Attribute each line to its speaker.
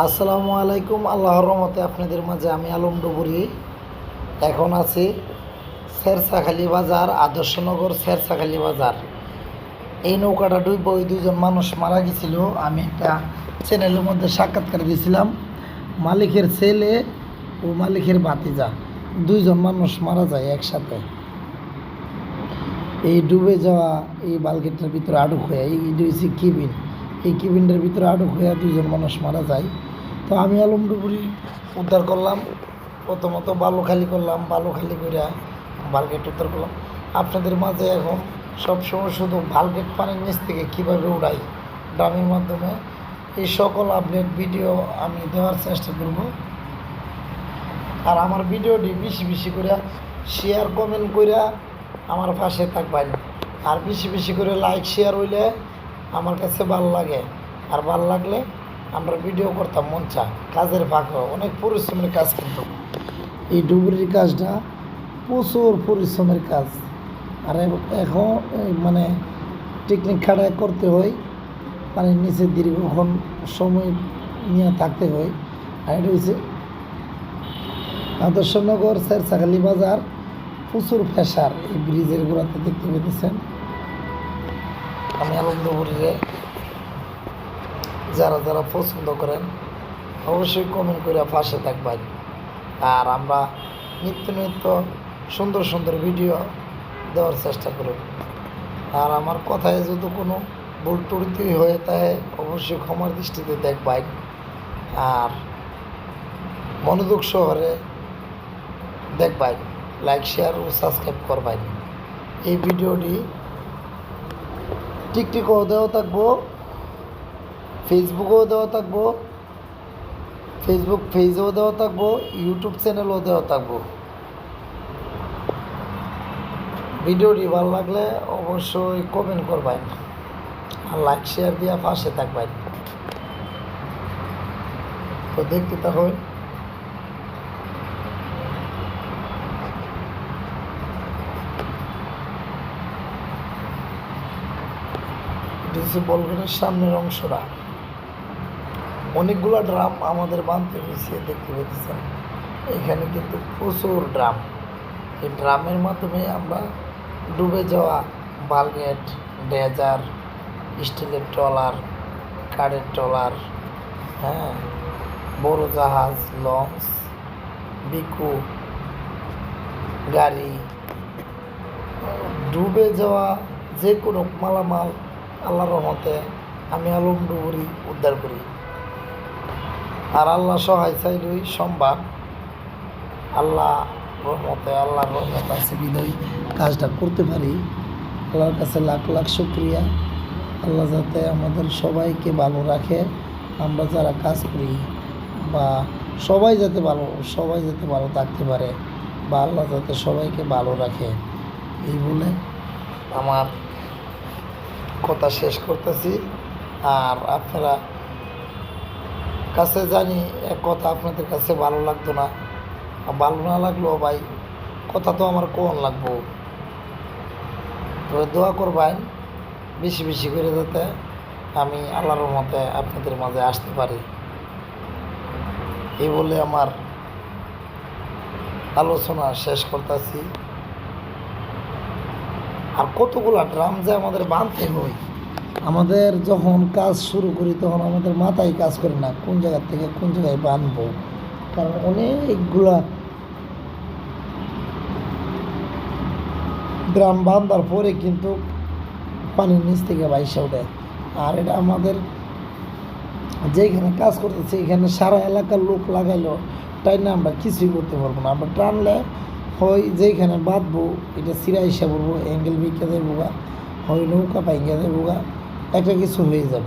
Speaker 1: আসসালামু আলাইকুম, আল্লাহর রহমতে আপনাদের মাঝে আমি আলম ডুবুরি। এখন আছি শেরশাখালী বাজার আদর্শনগর শেরশাখালী বাজার। এই নৌকাটা ডুব ওই দুজন মানুষ মারা গেছিল। আমি একটা চ্যানেলের মধ্যে সাক্ষাৎকার দিয়েছিলাম। মালিকের ছেলে ও মালিকের ভাতিজা, দুইজন মানুষ মারা যায় একসাথে। এই ডুবে যাওয়া এই বালগেটের ভিতরে আটক হয়ে, এই হচ্ছে কিবিন। এই কিবিনটার ভিতরে আটক হয়ে দুইজন মানুষ মারা যায়। তো আমি আলম ডুবুরি উদ্ধার করলাম। প্রথমত বালু খালি করলাম, বালু খালি করে বালগেট উদ্ধার করলাম। আপনাদের মাঝে এখন সবসময় শুধু বালগেট পানির নিচ থেকে কীভাবে উড়াই, ড্রামের মাধ্যমে এই সকল আপডেট ভিডিও আমি দেওয়ার চেষ্টা করব। আর আমার ভিডিওটি বেশি বেশি করে শেয়ার, কমেন্ট করে আমার পাশে থাকবেন। আর বেশি বেশি করে লাইক, শেয়ার হইলে আমার কাছে ভালো লাগে। আর ভালো লাগলে আমরা ভিডিও করতাম, মন চা কাজের ফাঁকে অনেক পরিশ্রমের কাজ কিন্তু। এই ডুবুরির কাজটা প্রচুর পরিশ্রমের কাজ। আর এখন মানে টেকনিক খাটায় করতে হয় পানির নিচে দীর্ঘক্ষণ সময় নিয়ে থাকতে হয়। আর এটা হচ্ছে আদর্শনগর, শেরশাখালী বাজার, প্রচুর ফেসার এই ব্রিজের গোড়াতে দেখতে পেতেছেন আমি আনন্দপুরে যারা যারা পছন্দ করেন, অবশ্যই কমেন্ট করে পাশে থাকবেন। আর আমরা নিত্য নিত্য সুন্দর সুন্দর ভিডিও দেওয়ার চেষ্টা করব। আর আমার কথায় যদি কোনো ভুল ত্রুটি হয়ে থাকে, অবশ্যই ক্ষমার দৃষ্টিতে দেখবেন। আর মনোযোগ শহরে দেখবেন লাইক শেয়ার ও সাবস্ক্রাইব করবেন। এই ভিডিওটি টিকটিকও দেওয়া থাকব ফেসবুকেও দেওয়া থাকব ফেসবুক পেজেও দেওয়া থাকব ইউটিউব চ্যানেলও দেওয়া থাকব। ভিডিওটি ভালো লাগলে অবশ্যই কমেন্ট করবেন আর লাইক শেয়ার দিয়ে পাশে থাকবেন। তো দেখতে তাহলে ডিসি বলগেটের সামনের অংশটা অনেকগুলো ড্রাম আমাদের বাঁধতে মিশিয়ে দেখতে পেতেছেন এখানে কিন্তু প্রচুর ড্রাম। এই ড্রামের মাধ্যমে আমরা ডুবে যাওয়া বালগেট ডেজার স্টিলের ট্রলার, কাঠের ট্রলার হ্যাঁ বড় জাহাজ, লঞ্চ, বিকু, গাড়ি, ডুবে যাওয়া যে কোনো মালামাল আল্লাহর রহমতে আমি আলম ডুবুরি উদ্ধার করি। আর আল্লাহ সহায় চাইলই সম্ভব আল্লাহ রহমতে, আল্লাহর রহমত আছে বিদায় কাজটা করতে পারি। আল্লাহর কাছে লাখ লাখ শুক্রিয়া। আল্লাহ যাতে আমাদের সবাইকে ভালো রাখে। আমরা যারা কাজ করি বা সবাই যাতে ভালো, সবাই যাতে ভালো থাকতে পারে বা আল্লাহ যাতে সবাইকে ভালো রাখে। এই বলে আমার কথা শেষ করতেছি। আর আপনারা কাছে জানি এক কথা আপনাদের কাছে ভালো লাগতো না। ভালো না লাগল ভাই, কথা তো আমার কোন লাগবো? তবে দোয়া করবেন, বেশি বেশি করে যাতে আমি আল্লাহর মতে আপনাদের মাঝে আসতে পারি। এই বলে আমার আলোচনা শেষ করতেছি। আর কতগুলা ড্রাম যে আমাদের বাঁধতে হয়। আমাদের যখন কাজ শুরু করি, তখন আমাদের মাথায় কাজ করে না কোন জায়গা থেকে কোন জায়গায় বাঁধবো কারণ অনেকগুলা ড্রাম বাঁধার পরে কিন্তু পানির নিচ থেকে বাইসে ওঠে। আর এটা আমাদের যেখানে কাজ করতেছে, এখানে সারা এলাকার লোক লাগাইলো, তাই না আমরা কিছুই করতে পারব না। আমরা টানলে হয় যেখানে বাঁধবো, এটা সিরা হিসাব করব, অ্যাঙ্গেল বিকে দেবো হয় নৌকা পাইঙ্গা দেবো একটা কিছু হয়ে যাবে।